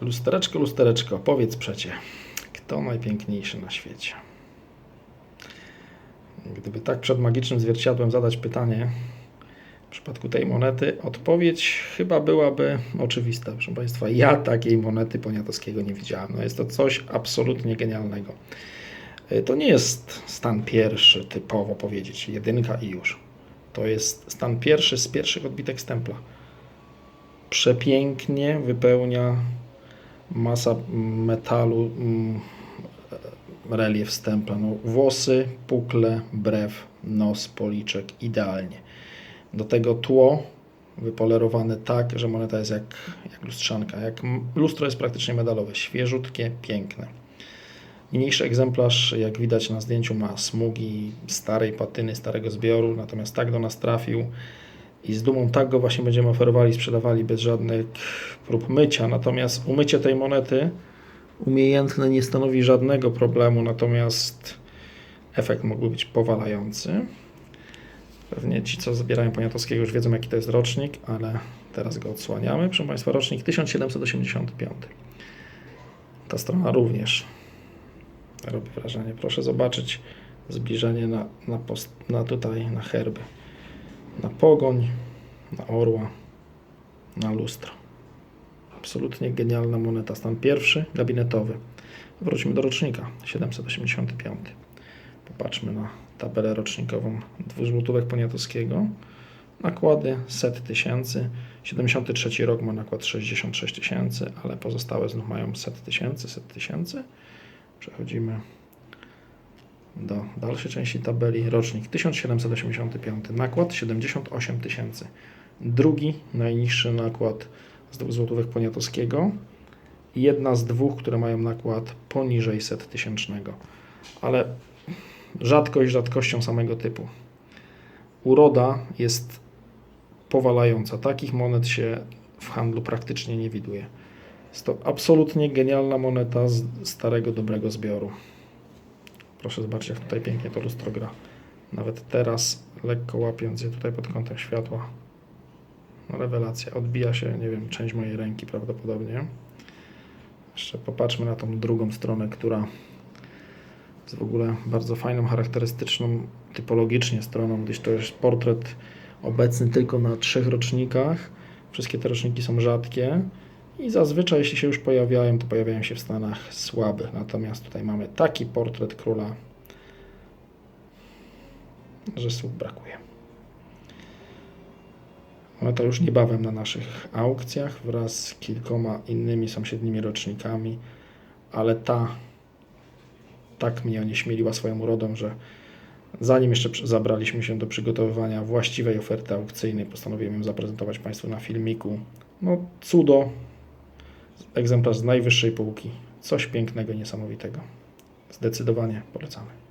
Lustereczko, lustereczko, powiedz przecie, kto najpiękniejszy na świecie? Gdyby tak przed magicznym zwierciadłem zadać pytanie, w przypadku tej monety odpowiedź chyba byłaby oczywista. Proszę Państwa, ja takiej monety Poniatowskiego nie widziałem. No jest to coś absolutnie genialnego. Y, To nie jest stan pierwszy, typowo powiedzieć, jedynka i już. To jest stan pierwszy z pierwszych odbitek stempla. Przepięknie wypełnia masa metalu mm, relief stempla. No, włosy, pukle, brew, nos, policzek, idealnie. Do tego tło wypolerowane tak, że moneta jest jak, jak lustrzanka. Jak lustro jest praktycznie medalowe, świeżutkie, piękne. Niniejszy egzemplarz, jak widać na zdjęciu, ma smugi starej patyny, starego zbioru, natomiast tak do nas trafił i z dumą tak go właśnie będziemy oferowali, sprzedawali bez żadnych prób mycia. Natomiast umycie tej monety umiejętne nie stanowi żadnego problemu, natomiast efekt mógłby być powalający. Pewnie ci, co zbierają Poniatowskiego, już wiedzą, jaki to jest rocznik, ale teraz go odsłaniamy. Proszę Państwa, rocznik 1785. Ta strona również robi wrażenie. Proszę zobaczyć zbliżenie na, na, post, na tutaj, na herby. Na pogoń, na orła, na lustro. Absolutnie genialna moneta. Stan pierwszy, gabinetowy. Wróćmy do rocznika 785. Popatrzmy na tabelę rocznikową dwuzłotówek Poniatowskiego. Nakłady set tysięcy. 73 rok ma nakład 66 tysięcy, ale pozostałe znów mają set tysięcy, set tysięcy. Przechodzimy do dalszej części tabeli. Rocznik 1785, nakład 78 tysięcy. Drugi najniższy nakład z złotówek Poniatowskiego. Jedna z dwóch, które mają nakład poniżej set tysięcznego. Ale rzadkość rzadkością samego typu. Uroda jest powalająca. Takich monet się w handlu praktycznie nie widuje. Jest to absolutnie genialna moneta z starego, dobrego zbioru. Proszę zobaczyć, jak tutaj pięknie to lustro gra. Nawet teraz, lekko łapiąc je tutaj pod kątem światła. No rewelacja. Odbija się, nie wiem, część mojej ręki prawdopodobnie. Jeszcze popatrzmy na tą drugą stronę, która jest w ogóle bardzo fajną, charakterystyczną typologicznie stroną, gdyż to jest portret obecny tylko na trzech rocznikach. Wszystkie te roczniki są rzadkie i zazwyczaj, jeśli się już pojawiają, to pojawiają się w stanach słabych. Natomiast tutaj mamy taki portret króla, że słów brakuje. Mamy to już niebawem na naszych aukcjach wraz z kilkoma innymi sąsiednimi rocznikami, ale ta tak mnie onieśmieliła swoją urodą, że zanim jeszcze zabraliśmy się do przygotowywania właściwej oferty aukcyjnej, postanowiłem ją zaprezentować Państwu na filmiku. No cudo, egzemplarz z najwyższej półki, coś pięknego, niesamowitego. Zdecydowanie polecamy.